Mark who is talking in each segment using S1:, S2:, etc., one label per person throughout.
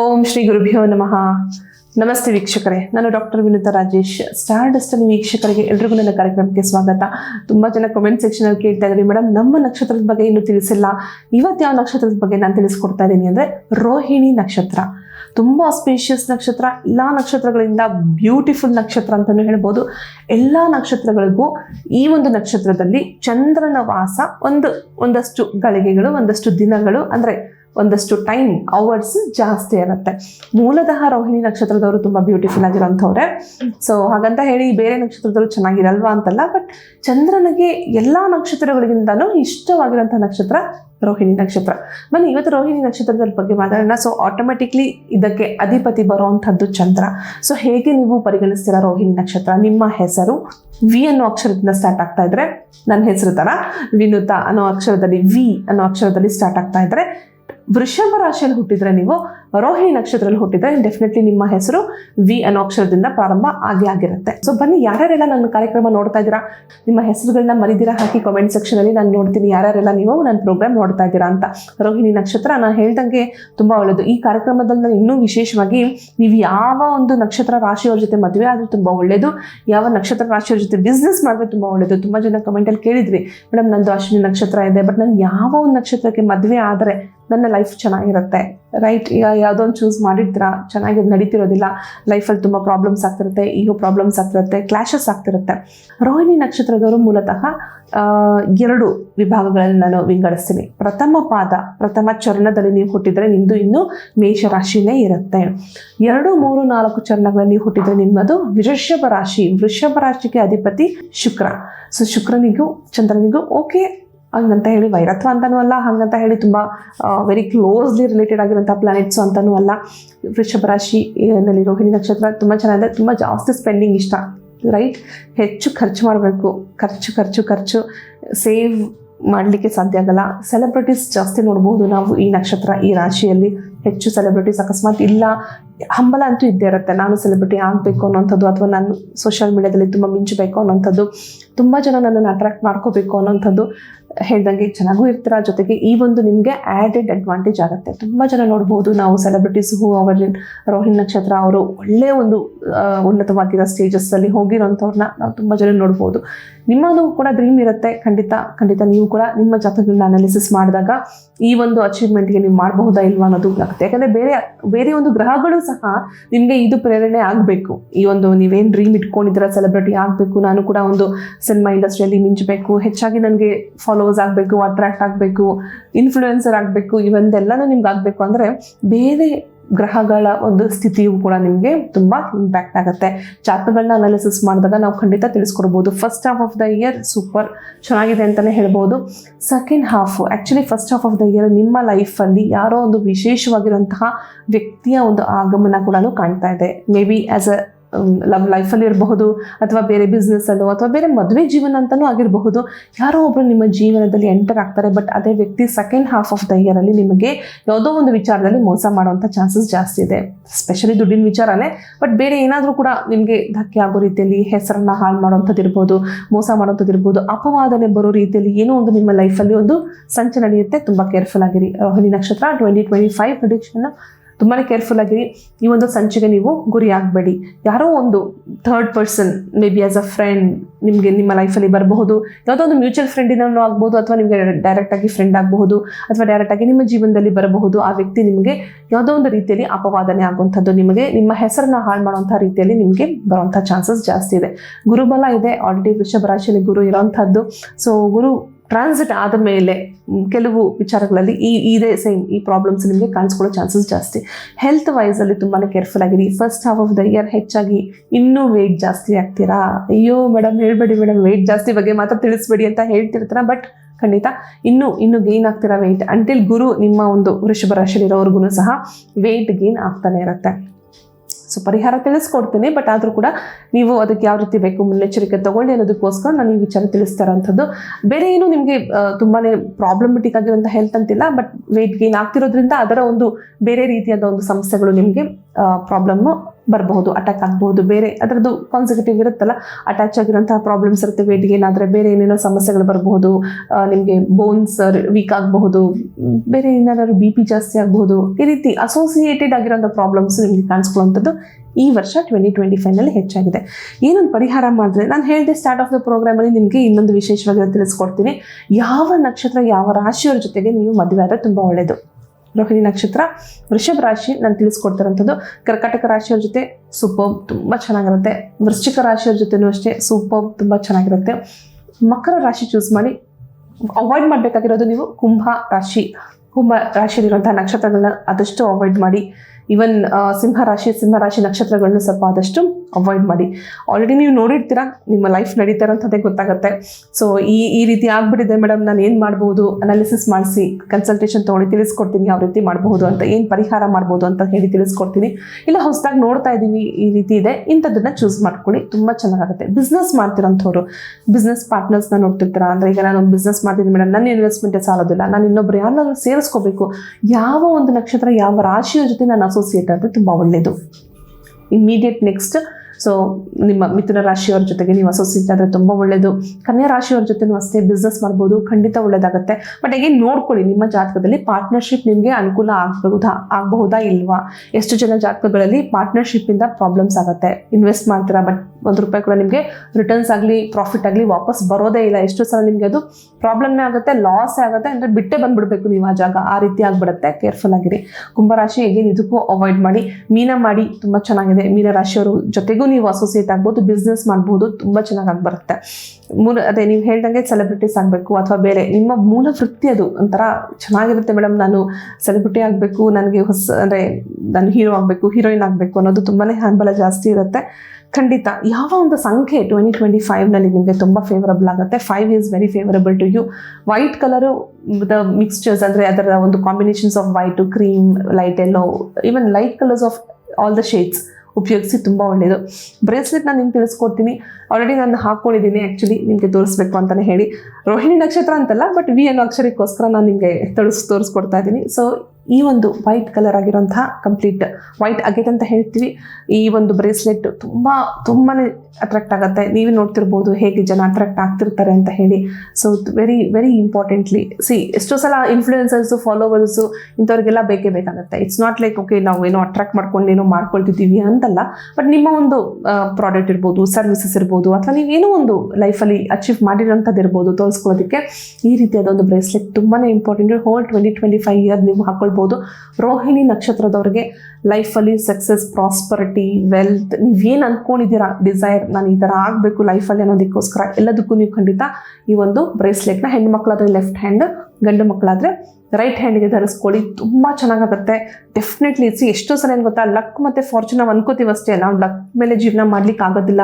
S1: ಓಂ ಶ್ರೀ ಗುರುಭ್ಯೋ ನಮಃ. ನಮಸ್ತೆ ವೀಕ್ಷಕರೇ. ನಾನು ಡಾಕ್ಟರ್ ವಿನುತಾ ರಾಜೇಶ್. ಸ್ಟಾರ್ ಡಸ್ಟನ್ ವೀಕ್ಷಕರಿಗೆ ಎಲ್ರಿಗೂ ನನ್ನ ಕಾರ್ಯಕ್ರಮಕ್ಕೆ ಸ್ವಾಗತ. ತುಂಬ ಜನ ಕಮೆಂಟ್ ಸೆಕ್ಷನಲ್ಲಿ ಕೇಳ್ತಾ ಇದ್ದಾರೆ. ಮೇಡಮ್ ನಮ್ಮ ನಕ್ಷತ್ರದ ಬಗ್ಗೆ ಇನ್ನೂ ತಿಳಿಸಿಲ್ಲ. ಇವತ್ತು ಯಾವ ನಕ್ಷತ್ರದ ಬಗ್ಗೆ ನಾನು ತಿಳಿಸ್ಕೊಡ್ತಾ ಇದ್ದೀನಿ ಅಂದರೆ ರೋಹಿಣಿ ನಕ್ಷತ್ರ. ತುಂಬ ಸ್ಪೇಷಿಯಸ್ ನಕ್ಷತ್ರ. ಎಲ್ಲ ನಕ್ಷತ್ರಗಳಿಂದ ಬ್ಯೂಟಿಫುಲ್ ನಕ್ಷತ್ರ ಅಂತಲೂ ಹೇಳ್ಬೋದು. ಎಲ್ಲ ನಕ್ಷತ್ರಗಳಿಗೂ ಈ ಒಂದು ನಕ್ಷತ್ರದಲ್ಲಿ ಚಂದ್ರನ ವಾಸ ಒಂದು, ಒಂದಷ್ಟು ಗಳಿಗೆಗಳು, ಒಂದಷ್ಟು ದಿನಗಳು ಅಂದರೆ ಒಂದಷ್ಟು ಟೈಮ್ ಅವರ್ಸ್ ಜಾಸ್ತಿ ಇರುತ್ತೆ. ಮೂಲತಃ ರೋಹಿಣಿ ನಕ್ಷತ್ರದವರು ತುಂಬ ಬ್ಯೂಟಿಫುಲ್ ಆಗಿರೋಂಥವ್ರೆ ಸೊ ಹಾಗಂತ ಹೇಳಿ ಬೇರೆ ನಕ್ಷತ್ರದವರು ಚೆನ್ನಾಗಿರಲ್ವಾ ಅಂತಲ್ಲ ಬಟ್ ಚಂದ್ರನಿಗೆ ಎಲ್ಲ ನಕ್ಷತ್ರಗಳಿಗಿಂತನೂ ಇಷ್ಟವಾಗಿರೋಂಥ ನಕ್ಷತ್ರ ರೋಹಿಣಿ ನಕ್ಷತ್ರ. ಬನ್ನಿ, ಇವತ್ತು ರೋಹಿಣಿ ನಕ್ಷತ್ರದ ಬಗ್ಗೆ ಮಾತಾಡೋಣ. ಸೊ ಆಟೋಮೆಟಿಕ್ಲಿ ಇದಕ್ಕೆ ಅಧಿಪತಿ ಬರುವಂಥದ್ದು ಚಂದ್ರ. ಸೊ ಹೇಗೆ ನೀವು ಪರಿಗಣಿಸ್ತೀರಾ ರೋಹಿಣಿ ನಕ್ಷತ್ರ? ನಿಮ್ಮ ಹೆಸರು? ವಿ ಅನ್ನೋ ಅಕ್ಷರದಿಂದ ಸ್ಟಾರ್ಟ್ ಆಗ್ತಾ ಇದ್ರೆ, ನನ್ನ ಹೆಸರು ತರ. ವಿನುತಾ ಅನ್ನೋ ಅಕ್ಷರದಲ್ಲಿ ವಿ ಅನ್ನೋ ಅಕ್ಷರದಲ್ಲಿ ಸ್ಟಾರ್ಟ್ ಆಗ್ತಾ ಇದ್ರೆ ವೃಷಭ ರಾಶಿಯಲ್ಲಿ ಹುಟ್ಟಿದ್ರೆ ನೀವು ರೋಹಿಣಿ ನಕ್ಷತ್ರದಲ್ಲಿ ಹುಟ್ಟಿದ್ರೆ ಡೆಫಿನೆಟ್ಲಿ ನಿಮ್ಮ ಹೆಸರು ವಿ ಅನ್ನೋ ಅಕ್ಷರದಿಂದ ಪ್ರಾರಂಭ ಆಗಿ ಆಗಿರುತ್ತೆ. ಸೊ ಬನ್ನಿ, ಯಾರ್ಯಾರೆಲ್ಲ ನನ್ನ ಕಾರ್ಯಕ್ರಮ ನೋಡ್ತಾ ಇದ್ದೀರಾ? ನಿಮ್ಮ ಹೆಸರುಗಳನ್ನ ಮರಿದಿರಾ? ಹಾಕಿ ಕಾಮೆಂಟ್ ಸೆಕ್ಷನ್ ಅಲ್ಲಿ ನಾನು ನೋಡ್ತೀನಿ ಯಾರ್ಯಾರೆಲ್ಲ ನೀವು ನನ್ನ ಪ್ರೋಗ್ರಾಮ್ ನೋಡ್ತಾ ಇದ್ದೀರಾ ಅಂತ. ರೋಹಿಣಿ ನಕ್ಷತ್ರ ನಾನು ಹೇಳ್ದಂಗೆ ತುಂಬಾ ಒಳ್ಳೆಯದು ಈ ಕಾರ್ಯಕ್ರಮದಲ್ಲಿ ನಾನು ಇನ್ನೂ ವಿಶೇಷವಾಗಿ ನೀವು ಯಾವ ಒಂದು ನಕ್ಷತ್ರ ರಾಶಿಯವ್ರ ಜೊತೆ ಮದುವೆ ಆದ್ರೆ ತುಂಬಾ ಒಳ್ಳೇದು. ಯಾವ ನಕ್ಷತ್ರ ರಾಶಿಯವ್ರ ಜೊತೆ ಬಿಸ್ನೆಸ್ ಮಾಡಿದ್ರೆ ತುಂಬಾ ಒಳ್ಳೇದು. ತುಂಬಾ ಜನ ಕಮೆಂಟಲ್ಲಿ ಕೇಳಿದ್ರಿ, ಮೇಡಮ್, ನಂದು ಅಶ್ವಿನಿ ನಕ್ಷತ್ರ ಇದೆ ಬಟ್ ನಾನು ಯಾವ ಒಂದು ನಕ್ಷತ್ರಕ್ಕೆ ಮದುವೆ ಆದರೆ ನನ್ನ ಲೈಫ್ ಚೆನ್ನಾಗಿರುತ್ತೆ? ರೈಟ್ ಈಗ ಯಾವುದೋ ಒಂದು ಚೂಸ್ ಮಾಡಿದ್ರ, ಚೆನ್ನಾಗಿ ನಡೀತಿರೋದಿಲ್ಲ. ಲೈಫಲ್ಲಿ ತುಂಬ ಪ್ರಾಬ್ಲಮ್ಸ್ ಆಗ್ತಿರುತ್ತೆ ಈಗೋ ಪ್ರಾಬ್ಲಮ್ಸ್ ಆಗ್ತಿರುತ್ತೆ ಕ್ಲಾಶಸ್ ಆಗ್ತಿರುತ್ತೆ. ರೋಹಿಣಿ ನಕ್ಷತ್ರದವರು ಮೂಲತಃ ಎರಡು ವಿಭಾಗಗಳಲ್ಲಿ ನಾನು ವಿಂಗಡಿಸ್ತೀನಿ. ಪ್ರಥಮ ಪಾದ, ಪ್ರಥಮ ಚರಣದಲ್ಲಿ ನೀವು ಹುಟ್ಟಿದರೆ ನಿಮ್ಮದು ಇನ್ನು ಮೇಷರಾಶಿನೇ ಇರುತ್ತೆ. ಎರಡು, ಮೂರು, ನಾಲ್ಕು ಚರಣಗಳಲ್ಲಿ ನೀವು ಹುಟ್ಟಿದರೆ ನಿಮ್ಮದು ವೃಷಭ ರಾಶಿ. ವೃಷಭ ರಾಶಿಗೆ ಅಧಿಪತಿ ಶುಕ್ರ. ಸೊ ಶುಕ್ರನಿಗೂ, ಚಂದ್ರನಿಗೂ ಓಕೆ ಹಂಗಂತ ಹೇಳಿ ವೈರತ್ವ ಅಂತನೂ ಅಲ್ಲ, ಹಂಗಂತ ಹೇಳಿ ತುಂಬ ವೆರಿ ಕ್ಲೋಸ್ಲಿ ರಿಲೇಟೆಡ್ ಆಗಿರುವಂಥ ಪ್ಲಾನೆಟ್ಸು ಅಂತನೂ ಅಲ್ಲ. ವೃಷಭ ರಾಶಿ ನಲ್ಲಿ ರೋಹಿಣಿ ನಕ್ಷತ್ರ ತುಂಬ ಚೆನ್ನಾಗಿದೆ, ತುಂಬ ಜಾಸ್ತಿ ಸ್ಪೆಂಡಿಂಗ್ ಇಷ್ಟ ರೈಟ್ ಹೆಚ್ಚು ಖರ್ಚು ಮಾಡಬೇಕು, ಖರ್ಚು ಖರ್ಚು ಖರ್ಚು ಸೇವ್ ಮಾಡಲಿಕ್ಕೆ ಸಾಧ್ಯ ಆಗಲ್ಲ. ಸೆಲೆಬ್ರಿಟೀಸ್ ಜಾಸ್ತಿ ನೋಡ್ಬೋದು ನಾವು ಈ ನಕ್ಷತ್ರ, ಈ ರಾಶಿಯಲ್ಲಿ. ಹೆಚ್ಚು ಸೆಲೆಬ್ರಿಟೀಸ್ ಅಕಸ್ಮಾತ್ ಇಲ್ಲ, ಹಂಬಲ ಅಂತೂ ಇದ್ದೇ ಇರುತ್ತೆ. ನಾನು ಸೆಲೆಬ್ರಿಟಿ ಆಗಬೇಕು ಅನ್ನೋಂಥದ್ದು ಅಥವಾ ನಾನು ಸೋಷಿಯಲ್ ಮೀಡಿಯಾದಲ್ಲಿ ತುಂಬ ಮಿಂಚಬೇಕು ಅನ್ನೋಂಥದ್ದು, ತುಂಬ ಜನ ನನ್ನನ್ನು ಅಟ್ರಾಕ್ಟ್ ಮಾಡ್ಕೋಬೇಕು ಅನ್ನೋಂಥದ್ದು ಹೇಳ್ದಂಗೆ ಚೆನ್ನಾಗೂ ಇರ್ತೀರ. ಜೊತೆಗೆ ಈ ಒಂದು ನಿಮಗೆ ಆ್ಯಡೆಡ್ ಅಡ್ವಾಂಟೇಜ್ ಆಗುತ್ತೆ. ತುಂಬ ಜನ ನೋಡ್ಬೋದು ನಾವು ಸೆಲೆಬ್ರಿಟೀಸ್ ಹೂ ಅವರ ರೋಹಿಣಿ ನಕ್ಷತ್ರ ಅವರು ಒಳ್ಳೆಯ ಒಂದು ಉನ್ನತವಾಗಿರೋ ಸ್ಟೇಜಸ್ಸಲ್ಲಿ ಹೋಗಿರೋಂಥವ್ರನ್ನ ನಾವು ತುಂಬ ಜನ ನೋಡ್ಬೋದು. ನಿಮ್ಮದು ಕೂಡ ಡ್ರೀಮ್ ಇರುತ್ತೆ. ಖಂಡಿತ ಖಂಡಿತ ನೀವು ಕೂಡ ನಿಮ್ಮ ಜಾತಕಗಳನ್ನ ಅನಾಲಿಸಿಸ್ ಮಾಡಿದಾಗ ಈ ಒಂದು ಅಚೀವ್ಮೆಂಟ್ಗೆ ನೀವು ಮಾಡಬಹುದಾ ಇಲ್ವಾ ಅನ್ನೋದು ಆಗುತ್ತೆ ಯಾಕಂದರೆ ಬೇರೆ ಬೇರೆ ಒಂದು ಗ್ರಹಗಳು ಸಹ ನಿಮಗೆ ಇದು ಪ್ರೇರಣೆ ಆಗಬೇಕು. ಈ ಒಂದು ನೀವೇನು ಡ್ರೀಮ್ ಇಟ್ಕೊಂಡಿದ್ದೀರ ಸೆಲೆಬ್ರಿಟಿ ಆಗಬೇಕು, ನಾನು ಕೂಡ ಒಂದು ಸಿನಿಮಾ ಇಂಡಸ್ಟ್ರಿಯಲ್ಲಿ ಮಿಂಚಬೇಕು, ಹೆಚ್ಚಾಗಿ ನನಗೆ ಫಾಲೋವರ್ಸ್ ಆಗಬೇಕು ಅಟ್ರಾಕ್ಟ್ ಆಗಬೇಕು ಇನ್ಫ್ಲೂಯೆನ್ಸರ್ ಆಗಬೇಕು, ಇವೆಂದೆಲ್ಲನೂ ನಿಮ್ಗೆ ಆಗಬೇಕು ಅಂದರೆ ಬೇರೆ ಗ್ರಹಗಳ ಒಂದು ಸ್ಥಿತಿಯು ಕೂಡ ನಿಮಗೆ ತುಂಬ ಇಂಪ್ಯಾಕ್ಟ್ ಆಗುತ್ತೆ. ಚಾರ್ಟ್ಗಳನ್ನ ಅನಾಲಿಸಿಸ್ ಮಾಡಿದಾಗ ನಾವು ಖಂಡಿತ ತಿಳಿಸ್ಕೊಡ್ಬೋದು. First half of the year super ಚೆನ್ನಾಗಿದೆ ಅಂತಲೇ ಹೇಳ್ಬೋದು. Second half actually first half of the year ನಿಮ್ಮ ಲೈಫಲ್ಲಿ ಯಾರೋ ಒಂದು ವಿಶೇಷವಾಗಿರುವಂತಹ ವ್ಯಕ್ತಿಯ ಒಂದು ಆಗಮನ ಕೂಡ ಕಾಣ್ತಾ ಇದೆ. May be as a love ಲೈಫಲ್ಲಿ ಇರಬಹುದು, ಅಥವಾ ಬೇರೆ ಬಿಸ್ನೆಸ್ಸಲ್ಲೋ ಅಥವಾ ಬೇರೆ ಮದುವೆ ಜೀವನ ಅಂತಲೂ ಆಗಿರಬಹುದು. ಯಾರೋ ಒಬ್ಬರು ನಿಮ್ಮ ಜೀವನದಲ್ಲಿ ಎಂಟರ್ ಆಗ್ತಾರೆ ಬಟ್ ಅದೇ ವ್ಯಕ್ತಿ ಸೆಕೆಂಡ್ ಹಾಫ್ ಆಫ್ ದ ಇಯರಲ್ಲಿ ನಿಮಗೆ ಯಾವುದೋ ಒಂದು ವಿಚಾರದಲ್ಲಿ ಮೋಸ ಮಾಡುವಂಥ ಚಾನ್ಸಸ್ ಜಾಸ್ತಿ ಇದೆ. ಸ್ಪೆಷಲಿ ದುಡ್ಡಿನ ವಿಚಾರನೇ ಬಟ್ ಬೇರೆ ಏನಾದರೂ ಕೂಡ ನಿಮಗೆ ಧಕ್ಕೆ ಆಗೋ ರೀತಿಯಲ್ಲಿ, ಹೆಸರನ್ನು ಹಾಳು ಮಾಡುವಂಥದ್ದು ಇರ್ಬೋದು, ಮೋಸ ಮಾಡುವಂಥದ್ದು ಇರ್ಬೋದು, ಅಪವಾದನೆ ಬರೋ ರೀತಿಯಲ್ಲಿ ಏನೋ ಒಂದು ನಿಮ್ಮ ಲೈಫಲ್ಲಿ ಒಂದು ಸಂಚ ನಡೆಯುತ್ತೆ, ತುಂಬ ಕೇರ್ಫುಲ್ ಆಗಿರಿ. ರೋಹಿಣಿ ನಕ್ಷತ್ರ ಟ್ವೆಂಟಿ ಟ್ವೆಂಟಿ ಫೈವ್ ಪ್ರಿಡಿಕ್ಷನ್ ತುಂಬಾ ಕೇರ್ಫುಲ್ ಆಗಿರಿ. ಈ ಒಂದು ಸಂಚಿಗೆ ನೀವು ಗುರಿ ಆಗಬೇಡಿ. ಯಾರೋ ಒಂದು third person maybe as a friend ನಿಮಗೆ ನಿಮ್ಮ ಲೈಫಲ್ಲಿ ಬರಬಹುದು. ಯಾವುದೋ ಒಂದು ಮ್ಯೂಚುವಲ್ ಫ್ರೆಂಡಿನೂ ಆಗ್ಬೋದು, ಅಥವಾ ನಿಮಗೆ ಡೈರೆಕ್ಟಾಗಿ ಫ್ರೆಂಡ್ ಆಗಬಹುದು, ಅಥವಾ ಡೈರೆಕ್ಟಾಗಿ ನಿಮ್ಮ ಜೀವನದಲ್ಲಿ ಬರಬಹುದು. ಆ ವ್ಯಕ್ತಿ ನಿಮಗೆ ಯಾವುದೋ ಒಂದು ರೀತಿಯಲ್ಲಿ ಅಪವಾದನೆ ಆಗುವಂಥದ್ದು, ನಿಮಗೆ ನಿಮ್ಮ ಹೆಸರನ್ನ ಹಾಳು ಮಾಡುವಂಥ ರೀತಿಯಲ್ಲಿ ನಿಮಗೆ ಬರುವಂಥ ಚಾನ್ಸಸ್ ಜಾಸ್ತಿ ಇದೆ. ಗುರುಬಲ ಇದೆ ಆಲ್ರೆಡಿ ವೃಷಭ ರಾಶಿಯಲ್ಲಿ ಗುರು ಇರೋವಂಥದ್ದು. ಸೊ ಗುರು ಟ್ರಾನ್ಸಿಟ್ ಆದ ಮೇಲೆ ಕೆಲವು ವಿಚಾರಗಳಲ್ಲಿ ಈ ಇದೇ ಸೇಮ್ ಈ ಪ್ರಾಬ್ಲಮ್ಸ್ ನಿಮಗೆ ಕಾಣಿಸ್ಕೊಳ್ಳೋ ಚಾನ್ಸಸ್ ಜಾಸ್ತಿ. ಹೆಲ್ತ್ ವೈಸಲ್ಲಿ ತುಂಬಾ ಕೇರ್ಫುಲ್ ಆಗಿರಿ. First half of the year ಹೆಚ್ಚಾಗಿ ಇನ್ನೂ ವೆಯ್ಟ್ ಜಾಸ್ತಿ ಆಗ್ತೀರಾ? ಅಯ್ಯೋ ಮೇಡಮ್ ಹೇಳ್ಬೇಡಿ ಮೇಡಮ್ ವೆಯ್ಟ್ ಜಾಸ್ತಿ ಬಗ್ಗೆ ಮಾತ್ರ ತಿಳಿಸ್ಬೇಡಿ ಅಂತ ಹೇಳ್ತಿರ್ತೀರ? ಬಟ್ ಖಂಡಿತ ಇನ್ನೂ ಇನ್ನೂ ಗೇನ್ ಆಗ್ತಿರೋ ವೆಯ್ಟ್ ಅಂಟಿಲ್ ಗುರು ನಿಮ್ಮ ಒಂದು ವೃಷಭ ರಾಶಿಯಲ್ಲಿರೋರ್ಗು ಸಹ ವೆಯ್ಟ್ ಗೇನ್ ಆಗ್ತಾನೆ ಇರುತ್ತೆ. ಸೊ ಪರಿಹಾರ ತಿಳಿಸ್ಕೊಡ್ತೀನಿ ಬಟ್ ಆದರೂ ಕೂಡ ನೀವು ಅದಕ್ಕೆ ಯಾವ ರೀತಿ ಬೇಕು ಮುನ್ನೆಚ್ಚರಿಕೆ ತೊಗೊಳ್ಳಿ ಅನ್ನೋದಕ್ಕೋಸ್ಕರ ನಾನು ಈ ವಿಚಾರ ತಿಳಿಸ್ತಾ ಇರೋಂಥದ್ದು ಬೇರೆ ಏನು ನಿಮಗೆ ತುಂಬಾ ಪ್ರಾಬ್ಲಮೆಟಿಕ್ ಆಗಿರುವಂಥ ಹೆಲ್ತ್ ಅಂತಿಲ್ಲ ಬಟ್ ವೆಯ್ಟ್ ಗೇನ್ ಆಗ್ತಿರೋದ್ರಿಂದ ಅದರ ಒಂದು ಬೇರೆ ರೀತಿಯಾದ ಒಂದು ಸಮಸ್ಯೆಗಳು ನಿಮಗೆ ಪ್ರಾಬ್ಲಮ್ಮು ಬರಬಹುದು ಅಟ್ಯಾಕ್ ಆಗಬಹುದು, ಬೇರೆ ಅದರದ್ದು ಕಾನ್ಸಿಕ್ಯೂಟಿವ್ ಇರುತ್ತಲ್ಲ ಅಟ್ಯಾಚ್ ಆಗಿರೋಂಥ ಪ್ರಾಬ್ಲಮ್ಸ್ ಇರುತ್ತೆ ವೇಟ್ಗೆ ಗೇನ್ ಆದರೆ ಬೇರೆ ಏನೇನೋ ಸಮಸ್ಯೆಗಳು ಬರಬಹುದು ನಿಮಗೆ ಬೋನ್ಸ್ ವೀಕ್ ಆಗಬಹುದು, ಬೇರೆ ಏನಾದರೂ ಬಿ ಪಿ ಜಾಸ್ತಿ ಆಗಬಹುದು, ಈ ರೀತಿ ಅಸೋಸಿಯೇಟೆಡ್ ಆಗಿರೋಂಥ ಪ್ರಾಬ್ಲಮ್ಸ್ ನಿಮಗೆ ಕಾಣಿಸ್ಕೊಳ್ಳುವಂಥದ್ದು ಈ ವರ್ಷ ಟ್ವೆಂಟಿ ಟ್ವೆಂಟಿ ಫೈವ್ನಲ್ಲಿ ಹೆಚ್ಚಾಗಿದೆ. ಏನೊಂದು ಪರಿಹಾರ ಮಾಡಿದ್ರೆ, ನಾನು ಹೇಳಿದೆ ಸ್ಟಾರ್ಟ್ ಆಫ್ ದ ಪ್ರೋಗ್ರಾಮಲ್ಲಿ ನಿಮಗೆ ಇನ್ನೊಂದು ವಿಶೇಷವಾಗಿ ತಿಳಿಸ್ಕೊಡ್ತೀನಿ. ಯಾವ ನಕ್ಷತ್ರ, ಯಾವ ರಾಶಿಯವರ ಜೊತೆಗೆ ನೀವು ಮದುವೆ ಆದರೆ ತುಂಬ ಒಳ್ಳೆಯದು ರೋಹಿಣಿ ನಕ್ಷತ್ರ, ವೃಷಭ ರಾಶಿ ನಾನು ತಿಳಿಸ್ಕೊಡ್ತಿರೋಂಥದ್ದು. ಕರ್ಕಾಟಕ ರಾಶಿಯವ್ರ ಜೊತೆ ಸೂಪರ್ ತುಂಬ ಚೆನ್ನಾಗಿರುತ್ತೆ. ವೃಶ್ಚಿಕ ರಾಶಿಯವ್ರ ಜೊತೆನೂ ಅಷ್ಟೇ ಸೂಪರ್ ತುಂಬ ಚೆನ್ನಾಗಿರುತ್ತೆ. ಮಕರ ರಾಶಿ ಚೂಸ್ ಮಾಡಿ ಅವಾಯ್ಡ್ ಮಾಡಬೇಕಾಗಿರೋದು ನೀವು ಕುಂಭ ರಾಶಿ. ಕುಂಭ ರಾಶಿಯಲ್ಲಿರುವಂತಹ ನಕ್ಷತ್ರಗಳನ್ನ ಆದಷ್ಟು ಅವಾಯ್ಡ್ ಮಾಡಿ. ಈವನ್ ಸಿಂಹ ರಾಶಿ ಸಿಂಹ ರಾಶಿ ನಕ್ಷತ್ರಗಳನ್ನ ಸ್ವಲ್ಪ ಆದಷ್ಟು ಅವಾಯ್ಡ್ ಮಾಡಿ. ಆಲ್ರೆಡಿ ನೀವು ನೋಡಿರ್ತೀರಾ, ನಿಮ್ಮ ಲೈಫ್ ನಡೀತಾ ಇರೋಂಥದ್ದೇ ಗೊತ್ತಾಗುತ್ತೆ. ಸೊ ಈ ಈ ರೀತಿ ಆಗಿಬಿಟ್ಟಿದೆ ಮೇಡಮ್ ನಾನು ಏನು ಮಾಡ್ಬೋದು? ಅನಾಲಿಸಿಸ್ ಮಾಡಿಸಿ ಕನ್ಸಲ್ಟೇಷನ್ ತೊಗೊಂಡು ತಿಳಿಸ್ಕೊಡ್ತೀನಿ ಯಾವ ರೀತಿ ಮಾಡಬಹುದು ಅಂತ, ಏನು ಪರಿಹಾರ ಮಾಡ್ಬೋದು ಅಂತ ಹೇಳಿ ತಿಳಿಸ್ಕೊಡ್ತೀನಿ. ಇಲ್ಲ, ಹೊಸದಾಗಿ ನೋಡ್ತಾ ಇದ್ದೀವಿ ಈ ರೀತಿ ಇದೆ. ಇಂಥದ್ದನ್ನ ಚೂಸ್ ಮಾಡ್ಕೊಳ್ಳಿ, ತುಂಬ ಚೆನ್ನಾಗಾಗುತ್ತೆ ಬಿಸ್ನೆಸ್ ಮಾಡ್ತಿರೋಂಥವ್ರು ಬಿಸ್ನೆಸ್ ಪಾರ್ಟ್ನರ್ಸ್ನ ನೋಡ್ತಿರ್ತೀರಾ? ಅಂದರೆ ಈಗ ನಾನು ಬಿಸ್ನೆಸ್ ಮಾಡ್ತೀನಿ ಮೇಡಮ್ ನನ್ನ ಇನ್ವೆಸ್ಟ್ಮೆಂಟೇ ಸಾಲೋದಿಲ್ಲ. ನಾನು ಇನ್ನೊಬ್ರು ಯಾರನ್ನಾದ್ರೂ ಸೇರಿಸ್ಕೋಬೇಕು. ಯಾವ ಒಂದು ನಕ್ಷತ್ರ, ಯಾವ ರಾಶಿಯ ಜೊತೆ ನಾನು ಅಸೋಸಿಯೇಟ್ ಆದರೆ ತುಂಬ ಒಳ್ಳೆಯದು ಇಮ್ಮಿಡಿಯೇಟ್ ನೆಕ್ಸ್ಟ್ ಸೊ ನಿಮ್ಮ ಮಿಥುನ ರಾಶಿಯವರ ಜೊತೆಗೆ ನೀವು ಅಸೋಸಿಯೇಟ್ ಆದರೆ ತುಂಬ ಒಳ್ಳೆಯದು ಕನ್ಯಾ ರಾಶಿಯವ್ರ ಜೊತೆನೂ ಅಷ್ಟೇ ಬಿಸ್ನೆಸ್ ಮಾಡ್ಬೋದು, ಖಂಡಿತ ಒಳ್ಳೆಯದಾಗುತ್ತೆ ಬಟ್ ಹೇಗೆ ನೋಡ್ಕೊಳ್ಳಿ, ನಿಮ್ಮ ಜಾತಕದಲ್ಲಿ ಪಾರ್ಟ್ನರ್ಶಿಪ್ ನಿಮಗೆ ಅನುಕೂಲ ಆಗಬಹುದಾ ಆಗಬಹುದಾ ಇಲ್ವಾ? ಎಷ್ಟು ಜನ ಜಾತಕಗಳಲ್ಲಿ ಪಾರ್ಟ್ನರ್ಶಿಪ್ಪಿಂದ ಪ್ರಾಬ್ಲಮ್ಸ್ ಆಗುತ್ತೆ. ಇನ್ವೆಸ್ಟ್ ಮಾಡ್ತೀರಾ ಬಟ್ ಒಂದು ರೂಪಾಯಿ ಕೂಡ ನಿಮಗೆ ರಿಟರ್ನ್ಸ್ ಆಗಲಿ ಪ್ರಾಫಿಟ್ ಆಗಲಿ ವಾಪಸ್ ಬರೋದೇ ಇಲ್ಲ. ಎಷ್ಟು ಸಲ ನಿಮಗೆ ಅದು ಪ್ರಾಬ್ಲಮ್ನೇ ಆಗುತ್ತೆ ಲಾಸ್ ಆಗುತ್ತೆ, ಅಂದರೆ ಬಿಟ್ಟೇ ಬಂದ್ಬಿಡ್ಬೇಕು ನೀವು ಆ ಜಾಗ. ಆ ರೀತಿ ಆಗಿಬಿಡುತ್ತೆ. ಕೇರ್ಫುಲ್ ಆಗಿರಿ. ಕುಂಭರಾಶಿ ಹೇಗೆ ಇದಕ್ಕೂ ಅವಾಯ್ಡ್ ಮಾಡಿ. ಮೀನ ಮಾಡಿ ತುಂಬ ಚೆನ್ನಾಗಿದೆ. ಮೀನ ರಾಶಿಯವರು ಜೊತೆಗೂ ನೀವು ಅಸೋಸಿಯೇಟ್ ಆಗ್ಬೋದು ಬಿಸ್ನೆಸ್ ಮಾಡ್ಬೋದು, ತುಂಬ ಚೆನ್ನಾಗಿ ಬರುತ್ತೆ ಮೂಲ, ಅದೇ ನೀವು ಹೇಳ್ದಂಗೆ ಸೆಲೆಬ್ರಿಟೀಸ್ ಆಗಬೇಕು ಅಥವಾ ಬೇರೆ, ನಿಮ್ಮ ಮೂಲ ವೃತ್ತಿ ಅದು, ಒಂಥರ ಚೆನ್ನಾಗಿರುತ್ತೆ ಮೇಡಮ್ ನಾನು ಸೆಲೆಬ್ರಿಟಿ ಆಗಬೇಕು, ನನಗೆ ಹೊಸ, ಅಂದರೆ ನಾನು ಹೀರೋ ಆಗಬೇಕು ಹೀರೋಯಿನ್ ಆಗಬೇಕು ಅನ್ನೋದು ತುಂಬಾ ಹಂಬಲ ಜಾಸ್ತಿ ಇರುತ್ತೆ. ಖಂಡಿತ, ಯಾವ ಒಂದು ಸಂಖ್ಯೆ ಟ್ವೆಂಟಿ ಟ್ವೆಂಟಿ ಫೈವ್ನಲ್ಲಿ ನಿಮಗೆ ತುಂಬ ಫೇವರಬಲ್ ಆಗುತ್ತೆ. Five is very favourable to you white colour the mixtures ಅಂದರೆ ಅದರ ಒಂದು combinations of white cream light yellow even light colours of all the shades ಉಪಯೋಗಿಸಿ ತುಂಬ ಒಳ್ಳೆಯದು ಬ್ರೇಸ್ಲೆಟ್ ನಾನು ನಿಮ್ಗೆ ತಿಳಿಸ್ಕೊಡ್ತೀನಿ. ಆಲ್ರೆಡಿ ನಾನು ಹಾಕ್ಕೊಂಡಿದ್ದೀನಿ ಆ್ಯಕ್ಚುಲಿ ನಿಮಗೆ ತೋರಿಸ್ಬೇಕು ಅಂತಲೇ ಹೇಳಿ. ರೋಹಿಣಿ ನಕ್ಷತ್ರ ಅಂತಲ್ಲ ಬಟ್ ವಿ ಅನ್ನೋ ಅಕ್ಷರಕ್ಕೋಸ್ಕರ ನಾನು ನಿಮಗೆ ತೋರಿಸ್, ತೋರಿಸ್ಕೊಡ್ತಾ ಇದ್ದೀನಿ. ಸೊ ಈ ಒಂದು ವೈಟ್ ಕಲರ್ ಆಗಿರುವಂತಹ ಕಂಪ್ಲೀಟ್ ವೈಟ್ ಅಗೇಟ್ ಅಂತ ಹೇಳ್ತೀವಿ. ಈ ಒಂದು ಬ್ರೇಸ್ಲೆಟ್ ತುಂಬ ತುಂಬಾ ಅಟ್ರಾಕ್ಟ್ ಆಗುತ್ತೆ. ನೀವೇ ನೋಡ್ತಿರ್ಬೋದು ಹೇಗೆ ಜನ ಅಟ್ರಾಕ್ಟ್ ಆಗ್ತಿರ್ತಾರೆ ಅಂತ ಹೇಳಿ. So very very importantly see ಎಷ್ಟೋ ಸಲ ಇನ್ಫ್ಲೂಯೆನ್ಸರ್ಸು ಫಾಲೋವರ್ಸು ಇಂಥವ್ರಿಗೆಲ್ಲ ಬೇಕೇ ಬೇಕಾಗುತ್ತೆ. ಇಟ್ಸ್ ನಾಟ್ ಲೈಕ್ ಓಕೆ ನಾವು ಏನೋ ಅಟ್ರಾಕ್ಟ್ ಮಾಡ್ಕೊಂಡು ಏನೋ ಮಾಡ್ಕೊಳ್ತಿದ್ದೀವಿ ಅಂತಲ್ಲ. ಬಟ್ ನಿಮ್ಮ ಒಂದು ಪ್ರಾಡಕ್ಟ್ ಇರ್ಬೋದು ಸರ್ವಿಸಸ್ ಇರ್ಬೋದು, ಅಥವಾ ನೀವೇನೋ ಒಂದು ಲೈಫಲ್ಲಿ ಅಚೀವ್ ಮಾಡಿರೋಂಥದ್ದು ಇರ್ಬೋದು, ತೋರಿಸ್ಕೊಳ್ಳೋದಕ್ಕೆ ಈ ರೀತಿಯಾದ ಒಂದು ಬ್ರೇಸ್ಲೆಟ್ ತುಂಬಾ important whole twenty twenty five year ನೀವು ಹಾಕೊಳ್ಬೋದು ರೋಹಿಣಿ ನಕ್ಷತ್ರದವ್ರಿಗೆ ಲೈಫಲ್ಲಿ ಸಕ್ಸಸ್ ಪ್ರಾಸ್ಪರಿಟಿ ವೆಲ್ತ್ ನೀವೇನು ಅಂದ್ಕೊಂಡಿದ್ದೀರಾ ಡಿಸೈರ್ ನಾನು ಈ ಥರ ಆಗಬೇಕು ಲೈಫಲ್ಲಿ ಅನ್ನೋದಕ್ಕೋಸ್ಕರ ಎಲ್ಲದಕ್ಕೂ ನೀವು ಖಂಡಿತ ಈ ಒಂದು ಬ್ರೇಸ್ಲೆಟ್ನ ಹೆಣ್ಮಕ್ಳಾದರೆ ಲೆಫ್ಟ್ ಹ್ಯಾಂಡ್ ಗಂಡು ಮಕ್ಕಳಾದರೆ ರೈಟ್ ಹ್ಯಾಂಡ್ಗೆ ಧರಿಸ್ಕೊಳ್ಳಿ, ತುಂಬ ಚೆನ್ನಾಗಾಗುತ್ತೆ. ಡೆಫಿನೆಟ್ಲಿ ಸಿ ಎಷ್ಟೋ ಸಲ ಏನು ಗೊತ್ತಾ ಲಕ್ ಮತ್ತು ಫಾರ್ಚುನ್ ನಾವು ಅನ್ಕೋತೀವಿ ಅಷ್ಟೇ, ನಾವು ಲಕ್ ಮೇಲೆ ಜೀವನ ಮಾಡ್ಲಿಕ್ಕೆ ಆಗೋದಿಲ್ಲ.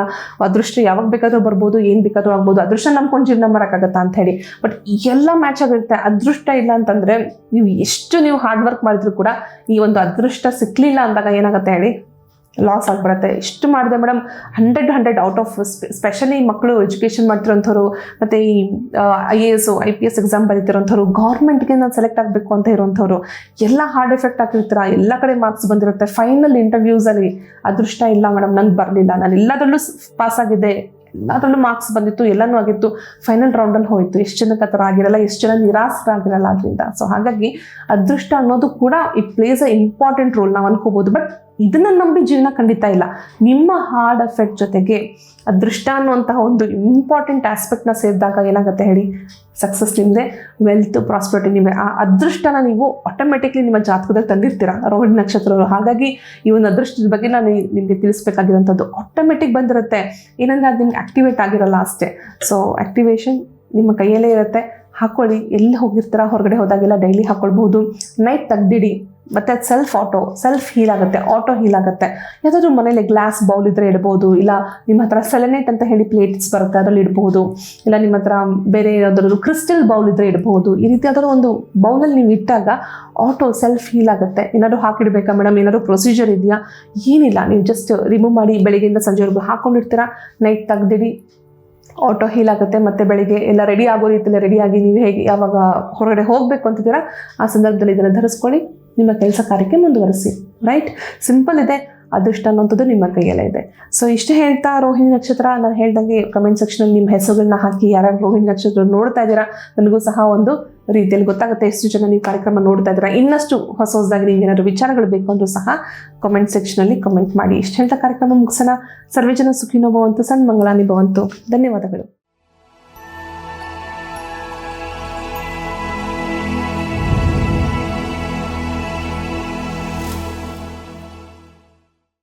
S1: ಅದೃಷ್ಟ ಯಾವಾಗ ಬೇಕಾದರೂ ಬರ್ಬೋದು, ಏನು ಬೇಕಾದರೂ ಆಗ್ಬೋದು, ಅದೃಷ್ಟ ನಂಬ್ಕೊಂಡು ಜೀವನ ಮಾಡೋಕ್ಕಾಗತ್ತಾ ಅಂತ ಹೇಳಿ. ಬಟ್ ಎಲ್ಲ ಮ್ಯಾಚ್ ಆಗಿರುತ್ತೆ ಅದೃಷ್ಟ ಇಲ್ಲ ಅಂತಂದರೆ, ನೀವು ಎಷ್ಟು ನೀವು ಹಾರ್ಡ್ ವರ್ಕ್ ಮಾಡಿದ್ರು ಕೂಡ ಈ ಒಂದು ಅದೃಷ್ಟ ಸಿಕ್ಕಲಿಲ್ಲ ಅಂದಾಗ ಏನಾಗುತ್ತೆ ಹೇಳಿ ಲಾಸ್ ಆಗಿಬಿಡತ್ತೆ. ಇಷ್ಟು ಮಾಡಿದೆ madam hundred hundred out of specially ಮಕ್ಕಳು ಎಜುಕೇಷನ್ ಮಾಡ್ತಿರೋಂಥವ್ರು, ಮತ್ತು ಈ I A S I P S exam ಬರೀತಿರೋಂಥವ್ರು ಗೌರ್ಮೆಂಟ್ಗೆ ನಾನು ಸೆಲೆಕ್ಟ್ ಆಗಬೇಕು ಅಂತ ಇರೋಂಥವ್ರು, ಎಲ್ಲ ಹಾರ್ಡ್ ಎಫೆಕ್ಟ್ ಆಗಿರ್ತೀರ ಎಲ್ಲ ಕಡೆ ಮಾರ್ಕ್ಸ್ ಬಂದಿರುತ್ತೆ. ಫೈನಲ್ ಇಂಟರ್ವ್ಯೂಸಲ್ಲಿ ಅದೃಷ್ಟ ಇಲ್ಲ ಮೇಡಮ್ ನಂಗೆ ಬರಲಿಲ್ಲ. ನಾನು ಎಲ್ಲದರಲ್ಲೂ ಪಾಸ್ ಆಗಿದ್ದೆ. ಎಲ್ಲದರಲ್ಲೂ ಮಾರ್ಕ್ಸ್ ಬಂದಿತ್ತು, ಎಲ್ಲನೂ ಆಗಿತ್ತು. ಫೈನಲ್ ರೌಂಡಲ್ಲಿ ಹೋಯಿತು. ಎಷ್ಟು ಜನಕ್ಕೆ ಆ ಥರ ಆಗಿರಲ್ಲ, ಎಷ್ಟು ಜನ ನಿರಾಸರಾಗಿರಲ್ಲ ಅದರಿಂದ. ಸೊ ಹಾಗಾಗಿ ಅದೃಷ್ಟ ಅನ್ನೋದು ಕೂಡ it plays a important role ನಾವು ಅನ್ಕೋಬೋದು. ಬಟ್ ಇದನ್ನ ನಂಬಿ ಜೀವನ ಖಂಡಿತ ಇಲ್ಲ. ನಿಮ್ಮ ಹಾರ್ಡ್ ಎಫೆಕ್ಟ್ ಜೊತೆಗೆ ಅದೃಷ್ಟ ಅನ್ನುವಂತಹ ಒಂದು ಇಂಪಾರ್ಟೆಂಟ್ ಆಸ್ಪೆಕ್ಟ್ನ ಸೇರಿದಾಗ ಏನಾಗುತ್ತೆ ಹೇಳಿ? ಸಕ್ಸಸ್ ನಿಮ್ಮದೆ ವೆಲ್ತ್ ಪ್ರಾಸ್ಪರಿಟಿ ನಿಮಗೆ ಆ ಅದೃಷ್ಟನ ನೀವು ಆಟೋಮೆಟಿಕ್ಲಿ ನಿಮ್ಮ ಜಾತಕದಲ್ಲಿ ತಂದಿರ್ತೀರ ರೋಹಿಣಿ ನಕ್ಷತ್ರಗಳು ಹಾಗಾಗಿ ಈ ಒಂದು ಅದೃಷ್ಟದ ಬಗ್ಗೆ ನಾನು ನಿಮಗೆ ತಿಳಿಸ್ಬೇಕಾಗಿರೋಂಥದ್ದು ಆಟೋಮೆಟಿಕ್ ಬಂದಿರುತ್ತೆ. ಏನಂದರೆ ಅದು ನಿಮ್ಗೆ ಆಕ್ಟಿವೇಟ್ ಆಗಿರಲ್ಲ ಅಷ್ಟೇ. ಸೊ ಆಕ್ಟಿವೇಶನ್ ನಿಮ್ಮ ಕೈಯಲ್ಲೇ ಇರುತ್ತೆ. ಹಾಕೊಳ್ಳಿ. ಎಲ್ಲಿ ಹೋಗಿರ್ತೀರ? ಹೊರಗಡೆ ಹೋದಾಗೆಲ್ಲ ಡೈಲಿ ಹಾಕೊಳ್ಬಹುದು. ನೈಟ್ ತೆಗ್ದಿಡಿ. ಮತ್ತು ಅದು ಸೆಲ್ಫ್ ಆಟೋ ಸೆಲ್ಫ್ ಹೀಲ್ ಆಗುತ್ತೆ ಆಟೋ ಹೀಲ್ ಆಗುತ್ತೆ. ಯಾವುದಾದ್ರೂ ಮನೇಲಿ ಗ್ಲಾಸ್ ಬೌಲ್ ಇದ್ರೆ ಇಡ್ಬೋದು, ಇಲ್ಲ ನಿಮ್ಮ ಹತ್ರ ಸೆಲೆನೇಟ್ ಅಂತ ಹೇಳಿ ಪ್ಲೇಟ್ಸ್ ಬರುತ್ತೆ, ಅದರಲ್ಲಿ ಇಡ್ಬೋದು, ಇಲ್ಲ ನಿಮ್ಮ ಹತ್ರ ಬೇರೆ ಯಾವುದಾದ್ರು ಕ್ರಿಸ್ಟಲ್ ಬೌಲ್ ಇದ್ರೆ ಇಡ್ಬೋದು, ಈ ರೀತಿ ಯಾವ್ದಾದ್ರು ಒಂದು ಬೌಲಲ್ಲಿ ನೀವು ಇಟ್ಟಾಗ ಆಟೋ ಸೆಲ್ಫ್ ಹೀಲ್ ಆಗುತ್ತೆ. ಏನಾದರೂ ಹಾಕಿಡ್ಬೇಕಾ ಮೇಡಮ್ ಏನಾದರೂ ಪ್ರೊಸೀಜರ್ ಇದೆಯಾ? ಏನಿಲ್ಲ, ನೀವು ಜಸ್ಟ್ ರಿಮೂವ್ ಮಾಡಿ ಬೆಳಿಗ್ಗೆಯಿಂದ ಸಂಜೆವರೆಗೂ ಹಾಕೊಂಡಿರ್ತೀರಾ ನೈಟ್ ತೆಗ್ದಿಡಿ ಆಟೋ ಹೀಲ್ ಆಗುತ್ತೆ, ಮತ್ತು ಬೆಳಿಗ್ಗೆ ಎಲ್ಲ ರೆಡಿ ಆಗೋ ರೀತಿಯಲ್ಲಿ ರೆಡಿಯಾಗಿ ನೀವು ಹೇಗೆ ಯಾವಾಗ ಹೊರಗಡೆ ಹೋಗಬೇಕು ಅಂತಿದ್ದೀರಾ, ಆ ಸಂದರ್ಭದಲ್ಲಿ ಇದನ್ನು ಧರಿಸ್ಕೊಳ್ಳಿ. ನಿಮ್ಮ ಕೆಲಸ ಕಾರ್ಯಕ್ಕೆ ಮುಂದುವರಿಸಿ ರೈಟ್ ಸಿಂಪಲ್ ಇದೆ, ಅದೃಷ್ಟ ಅನ್ನೋಂಥದ್ದು ನಿಮ್ಮ ಕೈಯಲ್ಲೇ ಇದೆ. ಸೊ ಇಷ್ಟು ಹೇಳ್ತಾ ರೋಹಿಣಿ ನಕ್ಷತ್ರ, ನಾನು ಹೇಳ್ದಂಗೆ ಕಮೆಂಟ್ ಸೆಕ್ಷನಲ್ಲಿ ನಿಮ್ಮ ಹೆಸರುಗಳನ್ನ ಹಾಕಿ, ಯಾರ್ಯಾರು ರೋಹಿಣಿ ನಕ್ಷತ್ರ ನೋಡ್ತಾ ಇದ್ದೀರಾ, ನನಗೂ ಸಹ ಒಂದು ರೀತಿಯಲ್ಲಿ ಗೊತ್ತಾಗುತ್ತೆ ಎಷ್ಟು ಜನ ನೀವು ಕಾರ್ಯಕ್ರಮ ನೋಡ್ತಾ ಇದ್ದೀರಾ, ಇನ್ನಷ್ಟು ಹೊಸ ಹೊಸದಾಗಿ ನೀವು ಏನಾದ್ರು ವಿಚಾರಗಳು ಬೇಕು ಅಂದರೂ ಸಹ ಕಮೆಂಟ್ ಸೆಕ್ಷನಲ್ಲಿ ಕಮೆಂಟ್ ಮಾಡಿ. ಇಷ್ಟು ಹೇಳ್ತಾ ಕಾರ್ಯಕ್ರಮ ಮುಗಿಸೋಣ. ಸರ್ವೇಜನ ಸುಖಿನೋ ಭವಂತು ಸಣ್ಣ ಮಂಗಳಾನಿ ಭವಂತು. ಧನ್ಯವಾದಗಳು.